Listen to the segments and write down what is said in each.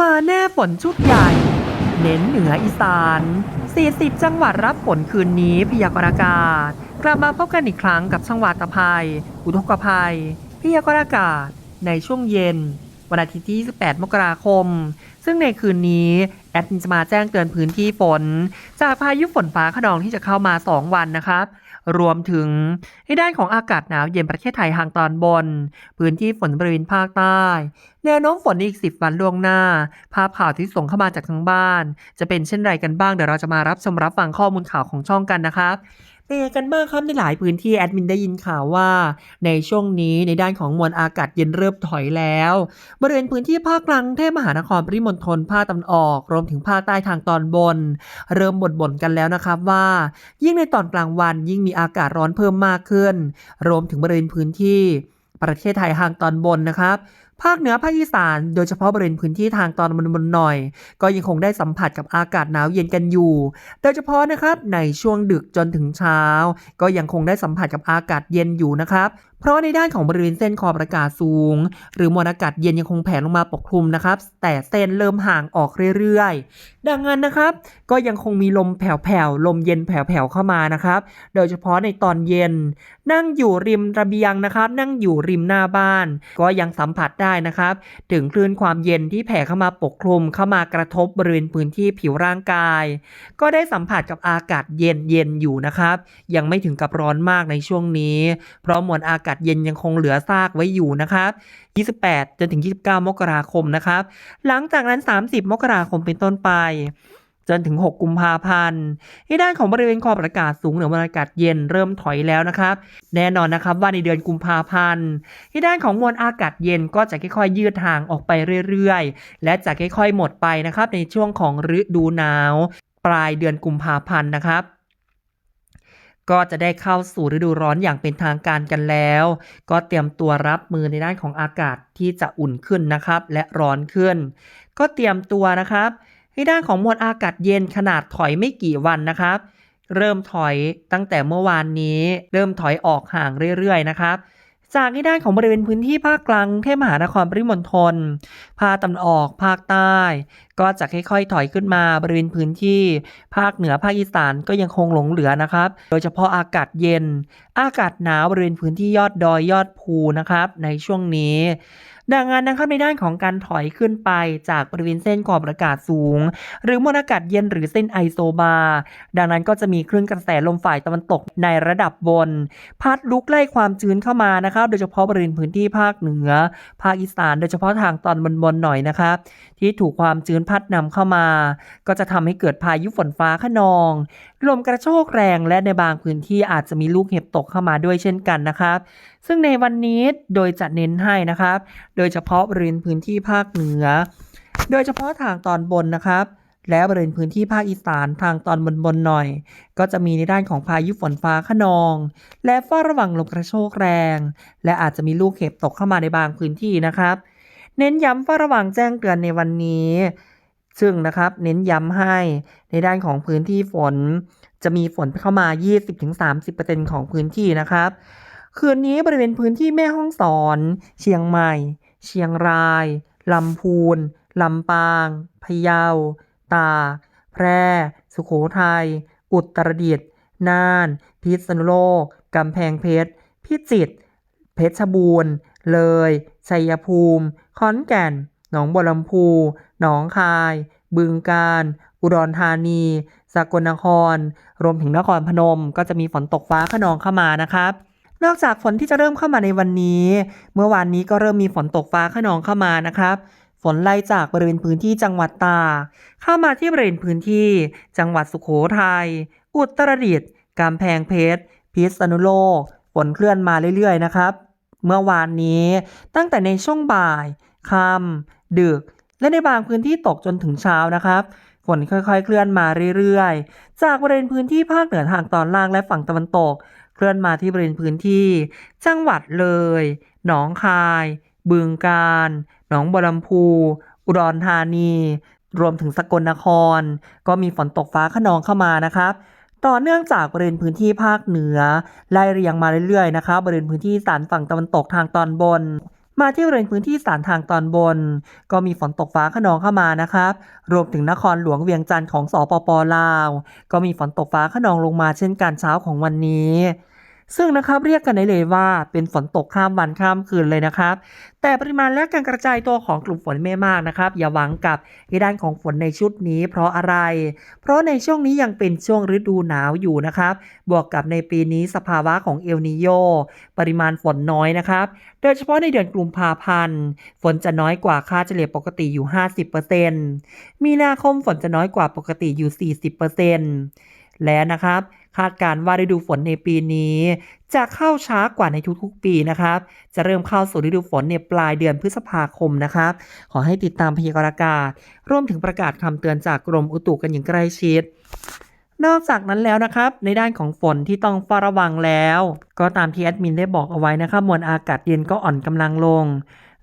มาแน่ฝนชุดใหญ่ เน้นเหนืออีสาน 40 จังหวัดรับฝนคืนนี้พยากรณ์อากาศ กลับมาพบกันอีกครั้งกับช่างวัตภัย อุทกภัย พยากรณ์อากาศ ในช่วงเย็น วันอาทิตย์ที่ 28 มกราคม ซึ่งในคืนนี้ แอดมินจะมาแจ้งเตือนพื้นที่ฝน จากพายุฝนฟ้าขนองที่จะเข้ามา 2 วันนะครับ รวมถึงในด้านของอากาศหนาวเย็นประเทศไทยทางตอนบน พื้นที่ฝนบริเวณภาคใต้ แนวโน้มฝนอีก 10 วันล่วงหน้า ภาพข่าวที่ส่งเข้ามาจากทางบ้าน จะเป็นเช่นไรกันบ้างเดี๋ยวเราจะมารับชมรับฟังข้อมูลข่าวของช่องกันนะครับ เป็นยังไงกันบ้างครับในหลายพื้นที่แอดมินได้ยินข่าวว่า ในช่วงนี้ในด้านของมวลอากาศเย็นเริ่มถอยแล้ว บริเวณพื้นที่ภาคกลางเทพมหานครปริมณฑลภาคตะวันออก รวมถึงภาคใต้ทางตอนบน เริ่มบ่นๆกันแล้วนะครับว่า ยิ่งในตอนกลางวันยิ่งมีอากาศร้อนเพิ่มมากขึ้น รวมถึงบริเวณพื้นที่ประเทศไทยทางตอนบนนะครับ ภาคเหนือภาคอีสาน โดยเฉพาะบริเวณพื้นที่ทางตอนบนบนๆหน่อย ก็ยังคงได้สัมผัสกับอากาศหนาวเย็นกันอยู่ โดยเฉพาะนะครับในช่วงดึกจนถึงเช้า ก็ยังคงได้สัมผัสกับอากาศเย็นอยู่นะครับเพราะในด้านของบริเวณเส้นขอบอากาศสูง หรือมวลอากาศเย็นยังคงแผ่ลงมาปกคลุมนะครับ แต่เส้นเริ่มห่างออกเรื่อยๆ ดังนั้นนะครับ ก็ยังคงมีลมแผ่วๆลมเย็นแผ่วๆเข้ามานะครับ โดยเฉพาะในตอนเย็น นั่งอยู่ริมระเบียงนะครับ นั่งอยู่ริมหน้าบ้าน ก็ยังสัมผัสได้นะครับ ถึงคลื่นความเย็นที่แผ่เข้ามาปกคลุมเข้ามากระทบบริเวณพื้นที่ผิวร่างกาย ก็ได้สัมผัสกับอากาศเย็นเย็นอยู่นะครับ ยังไม่ถึงกับร้อนมากในช่วงนี้ เพราะมวลอากาศเย็นยังคงเหลือซากไว้อยู่นะครับ28 จนถึง 29 มกราคมนะครับ หลังจากนั้น 30 มกราคมเป็นต้นไป จนถึง 6 กุมภาพันธ์ที่ด้านของบริเวณขอบอากาศสูงเหนือมวลอากาศเย็นเริ่มถอยแล้วนะครับ แน่นอนนะครับว่าในเดือนกุมภาพันธ์ที่ด้านของมวลอากาศเย็นก็จะค่อยๆยืดห่างออกไปเรื่อยๆ และจะค่อยๆหมดไปนะครับในช่วงของฤดูหนาว ปลายเดือนกุมภาพันธ์นะครับก็จะได้เข้าสู่ฤดูร้อนอย่างเป็นทางการกันแล้ว ก็เตรียมตัวรับมือในด้านของอากาศที่จะอุ่นขึ้นนะครับ และร้อนขึ้น ก็เตรียมตัวนะครับ ในด้านของมวลอากาศเย็นขนาดถอยไม่กี่วันนะครับ เริ่มถอยตั้งแต่เมื่อวานนี้ เริ่มถอยออกห่างเรื่อยๆนะครับจากในด้านของบริเวณพื้นที่ภาคกลางกรุงเทพมหานครปริมณฑลภาคตะวันออก ภาคใต้ ก็จะค่อยๆถอยขึ้นมาบริเวณพื้นที่ ภาคเหนือภาคอีสานก็ยังคงหลงเหลือนะครับ โดยเฉพาะอากาศเย็น อากาศหนาวบริเวณพื้นที่ยอดดอยยอดภูนะครับ ในช่วงนี้ ดังนั้นนะครับในด้านของการถอยขึ้นไปจากบริเวณเส้นขอบอากาศสูง หรือมวลอากาศเย็นหรือเส้นไอโซบาร์ดังนั้นก็จะมีคลื่นกระแสลมฝ่ายตะวันตกในระดับบน พัดลุกไล่ความชื้นเข้ามานะครับ โดยเฉพาะบริเวณพื้นที่ภาคเหนือ ภาคอีสาน โดยเฉพาะทางตอนบนๆหน่อยนะครับ ที่ถูกความชื้นพัดนำเข้ามา ก็จะทำให้เกิดพายุฝนฟ้าขนอง ลมกระโชกแรงและในบางพื้นที่อาจจะมีลูกเห็บตกเข้ามาด้วยเช่นกันนะครับ ซึ่งในวันนี้โดยจะเน้นให้นะครับ โดยเฉพาะบริเวณพื้นที่ภาคเหนือ โดยเฉพาะทางตอนบนนะครับ และบริเวณพื้นที่ภาคอีสานทางตอนบนบนหน่อย ก็จะมีในด้านของพายุฝนฟ้าขนอง และเฝ้าระวังลมกระโชกแรง และอาจจะมีลูกเห็บตกเข้ามาในบางพื้นที่นะครับ เน้นย้ำเฝ้าระวังแจ้งเตือนในวันนี้ ซึ่งนะครับเน้นย้ำให้ในด้านของพื้นที่ฝน จะมีฝนเข้ามา 20-30%ของพื้นที่นะครับ คืนนี้บริเวณพื้นที่แม่ฮ่องสอน เชียงใหม่ เชียงรายลำพูนลำปาง พะเยา ตาก แพร่ สุโขทัย อุตรดิตถ์ น่าน พิษณุโลก กำแพงเพชร พิจิตร เพชรบูรณ์ เลย ชัยภูมิ ขอนแก่น หนองบัวลำพู หนองคาย บึงกาฬ อุดรธานี สกลนคร รวมถึงนครพนม ก็จะมีฝนตกฟ้าขนองเข้ามานะครับนอกจากฝนที่จะเริ่มเข้ามาในวันนี้ เมื่อวานนี้ก็เริ่มมีฝนตกฟ้าขนองเข้ามานะครับ ฝนไล่จากบริเวณพื้นที่จังหวัดตา เข้ามาที่บริเวณพื้นที่ จังหวัดสุโขทัย อุตรดิตถ์กำแพงเพชร พิษณุโลก ฝนเคลื่อนมาเรื่อยๆนะครับ เมื่อวานนี้ตั้งแต่ในช่วงบ่าย ค่ำ ดึก และในบางพื้นที่ตกจนถึงเช้านะครับฝนค่อยๆ เคลื่อนมาเรื่อยๆ จากบริเวณพื้นที่ภาคเหนือทางตอนล่างและฝั่งตะวันตก เคลื่อนมาที่บริเวณพื้นที่ จังหวัดเลย หนองคาย บึงกาฬ หนองบัวลำพู อุดรธานี รวมถึงสกลนคร ก็มีฝนตกฟ้าขนองเข้ามานะครับต่อเนื่องจากบริเวณพื้นที่ภาคเหนือไล่เรียงมาเรื่อยๆ นะครับบริเวณพื้นที่สานฝั่งตะวันตกทางตอนบน มาที่บริเวณพื้นที่สานทางตอนบน ก็มีฝนตกฟ้าขนองเข้ามานะครับ รวมถึงนครหลวงเวียงจันทร์ของสปปลาว ก็มีฝนตกฟ้าขนองลงมาเช่นกันเช้าของวันนี้ ซึ่งนะครับเรียกกันได้เลยว่าเป็นฝนตกข้ามวันข้ามคืนเลยนะครับ แต่ปริมาณและการกระจายตัวของกลุ่มฝนไม่มากนะครับ อย่าหวังกับในด้านของฝนในชุดนี้เพราะอะไร เพราะในช่วงนี้ยังเป็นช่วงฤดูหนาวอยู่นะครับ บวกกับในปีนี้สภาวะของเอลนิโยปริมาณฝนน้อยนะครับ โดยเฉพาะในเดือนกุมภาพันธ์ฝนจะน้อยกว่าค่าเฉลี่ยปกติอยู่ 50%มีนาคมฝนจะน้อยกว่าปกติอยู่ 40%และนะครับ คาดการณ์ว่าฤดูฝนในปีนี้ จะเข้าช้ากว่าในทุกๆปีนะครับ จะเริ่มเข้าสู่ฤดูฝนในปลายเดือนพฤษภาคมนะครับ ขอให้ติดตามพยากรณ์อากาศรวมถึงประกาศคำเตือนจากกรมอุตุกันอย่างใกล้ชิดนอกจากนั้นแล้วนะครับ ในด้านของฝนที่ต้องเฝ้าระวังแล้ว ก็ตามที่แอดมินได้บอกเอาไว้นะครับมวลอากาศเย็นก็อ่อนกำลังลง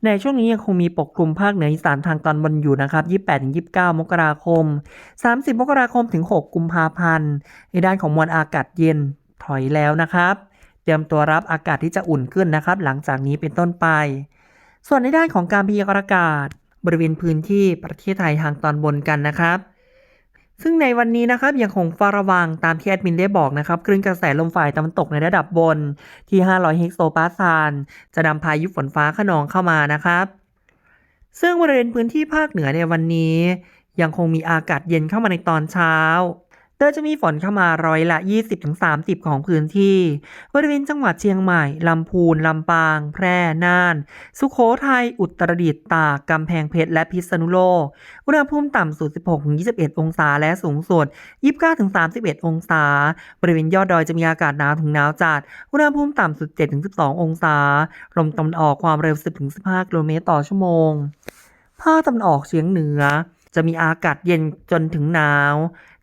ในช่วงนี้ยังคงมีปกคลุมภาคเหนืออีสานทางตอนบนอยู่นะครับ 28-29 มกราคม 30 มกราคมถึง 6 กุมภาพันธ์ ในด้านของมวลอากาศเย็นถอยแล้วนะครับ เตรียมตัวรับอากาศที่จะอุ่นขึ้นนะครับ หลังจากนี้เป็นต้นไป ส่วนในด้านของการพยากรณ์อากาศ บริเวณพื้นที่ประเทศไทยทางตอนบนกันนะครับ ซึ่งในวันนี้นะครับยังคงเฝ้าระวังตามที่แอดมินได้บอกนะครับคลื่นกระแสลมฝ่ายตะวันตกในระดับบนที่ 500 เฮกโซปาซาน จะนำพายุฝนฟ้าขนองเข้ามานะครับ ซึ่งบริเวณพื้นที่ภาคเหนือในวันนี้ ยังคงมีอากาศเย็นเข้ามาในตอนเช้า โดยจะมีฝนเข้ามาร้อยละ 20-30 ของพื้นที่ บริเวณจังหวัดเชียงใหม่ ลำพูน ลำปาง แพร่ น่าน สุโขทัย อุตรดิตถ์ ตาก กำแพงเพชร และพิษณุโลก อุณหภูมิต่ำสุด 16-21 องศา และสูงสุด 29-31 องศา บริเวณยอดดอยจะมีอากาศหนาวถึงหนาวจัด อุณหภูมิต่ำสุด 7-12 องศา ลมตะวันออกความเร็ว 10-15 กิโลเมตรต่อชั่วโมง ภาคตะวันออกเฉียงเหนือ จะมีอากาศเย็นจนถึงหนาว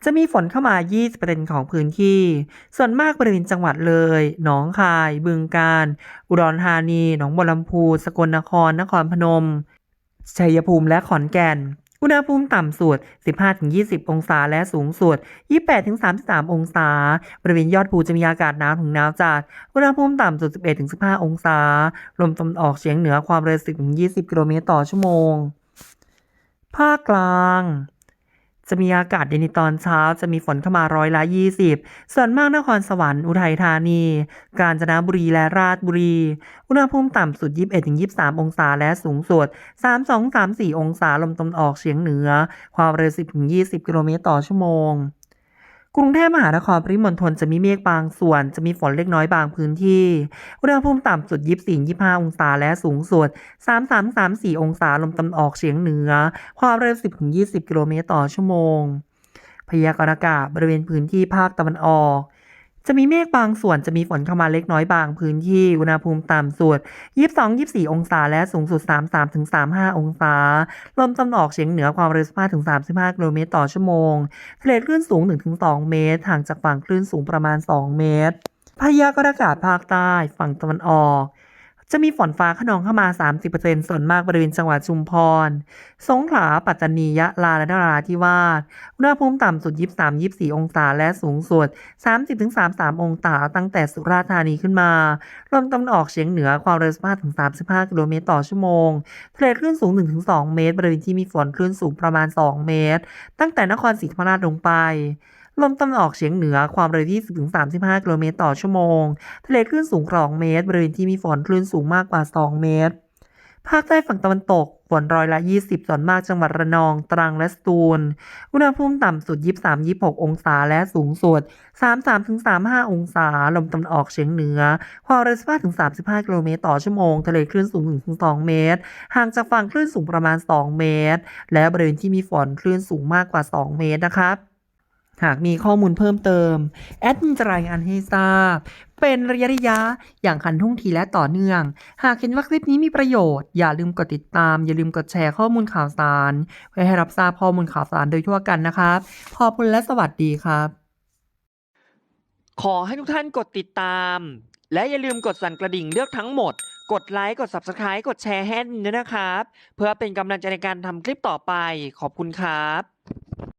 จะมีฝนเข้ามา 20%ของพื้นที่ ส่วนมากบริเวณจังหวัดเลย หนองคาย บึงกาฬ อุดรธานี หนองบัวลำพู สกลนคร นครพนม ชัยภูมิ และขอนแก่น อุณหภูมิต่ำสุด 15-20 องศา และสูงสุด 28-33 องศา บริเวณยอดภูจะมีอากาศหนาวถึงหนาวจัด อุณหภูมิต่ำสุด 11-15 องศา ลมตะวันออกเฉียงเหนือความเร็ว 10-20 กิโลเมตรต่อชั่วโมง ภาคกลาง จะมีอากาศเย็นในตอนเช้า จะมีฝนเข้ามาร้อยละ 20 ส่วนมากนครสวรรค์อุทัยธานี กาญจนบุรีและราชบุรี อุณหภูมิต่ำสุด 21-23 องศาและสูงสุด 32-34 องศาลมตะวันออกเฉียงเหนือ ความเร็ว 10-20 กิโลเมตรต่อชั่วโมง กรุงเทพมหานครปริมณฑลจะมีเมฆบางส่วน จะมีฝนเล็กน้อยบางพื้นที่ อุณหภูมิต่ำสุด 24-25 องศาและสูงสุด 33-34 องศาลมตะวันออกเฉียงเหนือ ความเร็ว 10-20 กิโลเมตรต่อชั่วโมง พยากรณ์อากาศบริเวณพื้นที่ภาคตะวันออก จะมีเมฆบางส่วนจะมีฝนเข้ามาเล็กน้อยบางพื้นที่ อุณหภูมิต่ำสุด 22-24 องศา และสูงสุด 33-35 องศา ลมตะวันออกเฉียงเหนือความเร็ว15-35 กิโลเมตรต่อชั่วโมง ทะเลคลื่นสูง 1-2 เมตร ห่างจากฝั่งคลื่นสูงประมาณ 2 เมตรพยากรณ์อากาศภาคใต้ ฝั่งตะวันออก จะมีฝนฟ้าขนองเข้ามา 30%ส่วนมากบริเวณจังหวัดชุมพร สงขลา ปัตตานี ยะลา และนราธิวาส อุณหภูมิต่ำสุด 23-24 องศา และสูงสุด 30-33 องศา ตั้งแต่สุราษฎร์ธานีขึ้นมา ลมตะวันออกเฉียงเหนือ ความเร็ว15-35 กิโลเมตรต่อชั่วโมง ทะเลคลื่นสูง 1-2 เมตร บริเวณที่มีฝนคลื่นสูงประมาณ 2 เมตร ตั้งแต่นครศรีธรรมราชลงไป ลมตะวันออกเฉียงเหนือความเร็ว20-35 กิโลเมตรต่อชั่วโมง ทะเลคลื่นสูง2เมตร บริเวณที่มีฝนคลื่นสูงมากกว่า 2 เมตร ภาคใต้ฝั่งตะวันตกฝนร้อยละ 20 ส่วนมากจังหวัดระนอง ตรังและสตูล อุณหภูมิต่ำสุด 23-26 องศาและสูงสุด 33-35 องศา ลมตะวันออกเฉียงเหนือ ความเร็ว15-35 กิโลเมตรต่อชั่วโมง ทะเลคลื่นสูง 1-2 เมตร ห่างจากฝั่งคลื่นสูงประมาณ 2 เมตร และบริเวณที่มีฝนคลื่นสูงมากกว่า 2 เมตรนะครับ หากมีข้อมูลเพิ่มเติม แอดมินจะรายงานให้ทราบ เป็นระยะระยะ อย่างคันทุ่งทีและต่อเนื่อง หากเห็นว่าคลิปนี้มีประโยชน์ อย่าลืมกดติดตาม อย่าลืมกดแชร์ข้อมูลข่าวสาร เพื่อให้รับทราบข้อมูลข่าวสารโดยทั่วกันนะครับขอบคุณและสวัสดีครับ ขอให้ทุกท่านกดติดตาม และอย่าลืมกดสั่นกระดิ่งเลือกทั้งหมด กดไลค์กด Subscribe กดแชร์ให้ด้วยนะครับ เพื่อเป็นกำลังใจในการทำคลิปต่อไปขอบคุณครับ